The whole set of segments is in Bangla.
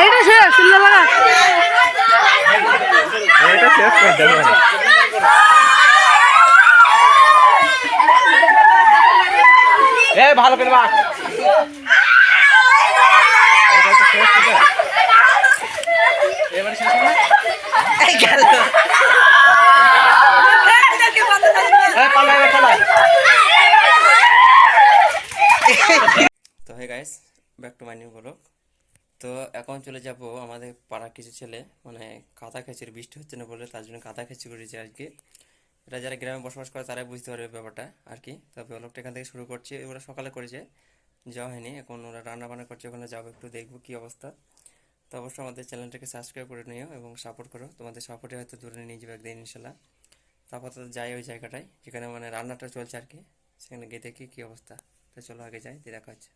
এইটা শেষ সুন্দর লাগা। এটা শেষ করে দেবো। এ ভালো করে শেষ করে এবারে শেষ হবে এ পালা এবার পালা তো hey guys back to my new তো এখন চলে যাব আমাদের পাড়ার কিছু ছেলে মানে কাদা খেঁচির, বৃষ্টি হচ্ছে না বলে তার জন্য কাঁথা খেঁচি করেছে আর কি এটা যারা গ্রামে বসবাস করে তারাই বুঝতে পারবে ব্যাপারটা আর কি। তবে ব্লগটা এখান থেকে শুরু করছি। ওরা সকালে করেছে, যাওয়া হয়নি। এখন ওরা রান্না বান্না করছে, ওখানে যাব, একটু দেখব কী অবস্থা। তো অবশ্যই আমাদের চ্যানেলটাকে সাবস্ক্রাইব করে নিও এবং সাপোর্ট করো। তোমাদের সাপোর্টে হয়তো দূরে নিয়ে যাবে একদিন, ইনশাল্লাহ। তারপর তো যাই ওই জায়গাটায়, যেখানে মানে রান্নাটা চলছে আর কি। সেখানে গিয়ে দেখি কী অবস্থা। তো চলো আগে যাই, দিয়ে দেখা হচ্ছে।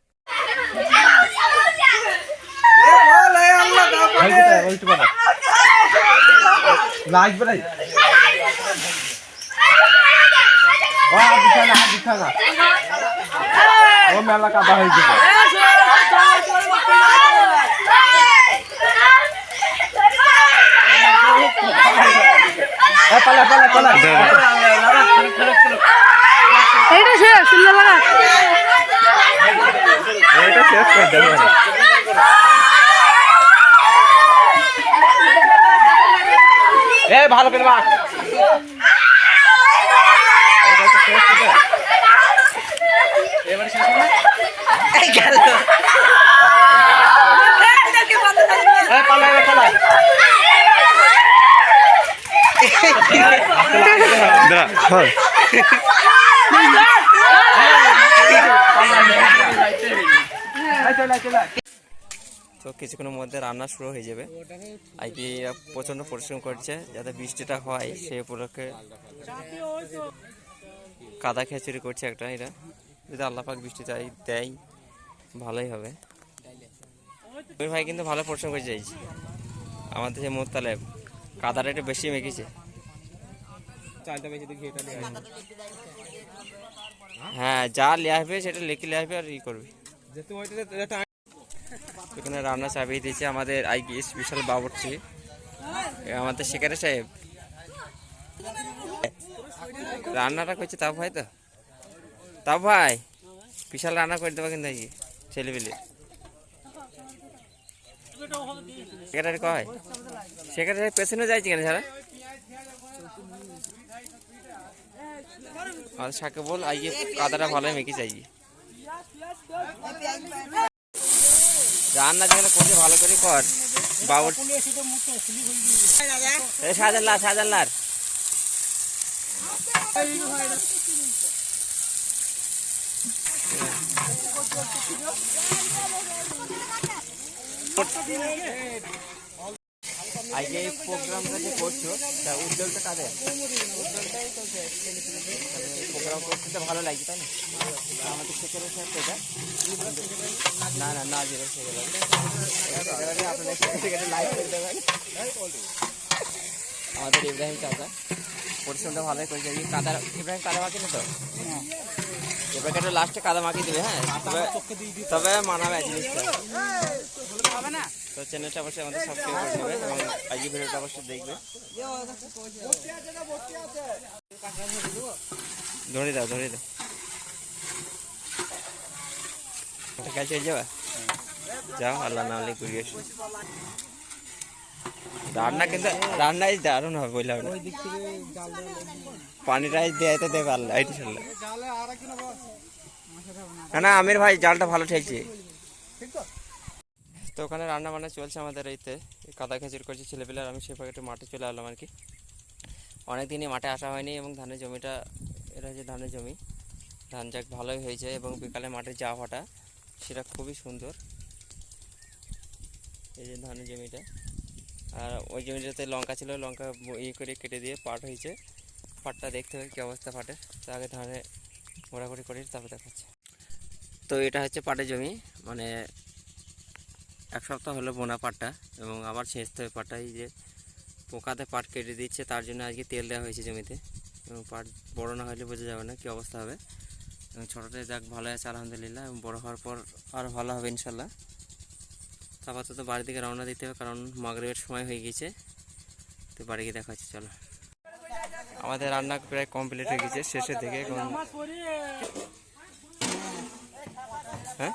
লাগবে নাই ও হাত দিছে না? হাত দিছে না ও মেলা কাদা হয়ে যাবে পালা পালা পালা এইটা শেষ সুন্দর লাগা এটা এ ভালো করে মাছ শেষ করে এবারে শেষ হবে এ পালা এবার পালা তো কিছুক্ষণের মধ্যে রান্না শুরু হয়ে যাবে। আর কি প্রচণ্ড পরিশ্রম করছে যাতে বৃষ্টিটা হয় সেই উপলক্ষে কাদা খেচুরি করছে একটা এরা। যদি আল্লাপাক বৃষ্টি চাই দেয় ভালোই হবে। ওই ভাই কিন্তু ভালো পরিশ্রম করে চাইছে আমাদের যে মোত্তালে কাদাটা একটু বেশি মেখেছে। হ্যাঁ যা লিয়ে আসবে সেটা লিখে লিয়ে আসবে আর ই করবে। এখানে রান্না চাপিয়ে দিয়েছে আমাদের আই গেস বিশাল বাবুর্চি। এ, আমাদের শিকারে সাহেব। রান্নাটা করছে তাও ভাই তো? তাও ভাই? বিশাল রান্না করে দেবো কিন্তু আজকে ছেলেপিলে। সেক্রেটারি কয়? সেক্রেটারি পেছনে যাইছি কেন সারা? আমাদের সাকে বল আইয়ে কাদাটা ভালো মেখে চাই রান্না যেখানে করছে ভালো করে কর। বাবুর সাজাল্লার সাজাল্লার আজকে এই প্রোগ্রামটা যে করছ, তা উদ্যোগটা কাদের? প্রোগ্রাম করতে ভালো লাগছে তাই না? আমাদের সাহেব তো এটা। না না না জিরো আপনাদের সেক্রেটারি লাইভ করে দেবেন আমাদের ইব্রাহিম চাচা, পরিশ্রমটা ভালোই করেছে। কাদা ইব্রাহিম কাদা মাখি না তো? এবার একটু লাস্টে কাদা মাখি দেবে হ্যাঁ? তবে তবে মানাবে জিনিসটা তো চ্যানেলটা অবশ্যই আমাদের সাবস্ক্রাইব করে নেবে এবং আজকে ভিডিওটা অবশ্যই দেখবে। ধরে দাও ধরে দাও। আল্লাহ এসো রান্না কিন্তু বললাম না। পানিটা না না, আমির ভাই, জালটা ভালো ঠেকছে তো ওখানে রান্না বান্না চলছে আমাদের এইতে। কাদা খেচুর করছে ছেলেপেলে আমি সে একটু মাঠে চলে এলাম আর কি। অনেক দিনই মাঠে আসা হয়নি এবং ধানের জমিটা এটা হচ্ছে ধানের জমি। ধান যাক ভালোই হয়েছে এবং বিকালে মাঠে যাওয়া হওয়াটা, সেটা খুবই সুন্দর। এই যে ধানের জমিটা। আর ওই জমিটাতে লঙ্কা ছিল, লঙ্কা ইয়ে করে কেটে দিয়ে পাট হয়েছে। পাটটা দেখতে হবে কী অবস্থা পাটের। তো আগে ধানে ঘোরাঘুরি করে, তারপর দেখাচ্ছে। তো এটা হচ্ছে পাটের জমি। মানে এক সপ্তাহ হলো বোনা পাটটা এবং আবার ছেঁচতে হবে পাটটা এই যে পোকাতে পাট কেটে দিচ্ছে, তার জন্য আজকে তেল দেওয়া হয়েছে জমিতে। এবং পাট বড় না হলে বোঝা যাবে না কী অবস্থা হবে এবং ছোটোটা যাক ভালো আছে আলহামদুলিল্লাহ এবং বড় হওয়ার পর আরও ভালো হবে ইনশাল্লাহ তো আপাতত বাড়ি থেকে রওনা দিতে হবে কারণ মাগরিবের সময় হয়ে গেছে তো বাড়ি গিয়ে দেখা হচ্ছে চলো আমাদের রান্না প্রায় কমপ্লিট হয়ে গেছে শেষের দিকে এখন হ্যাঁ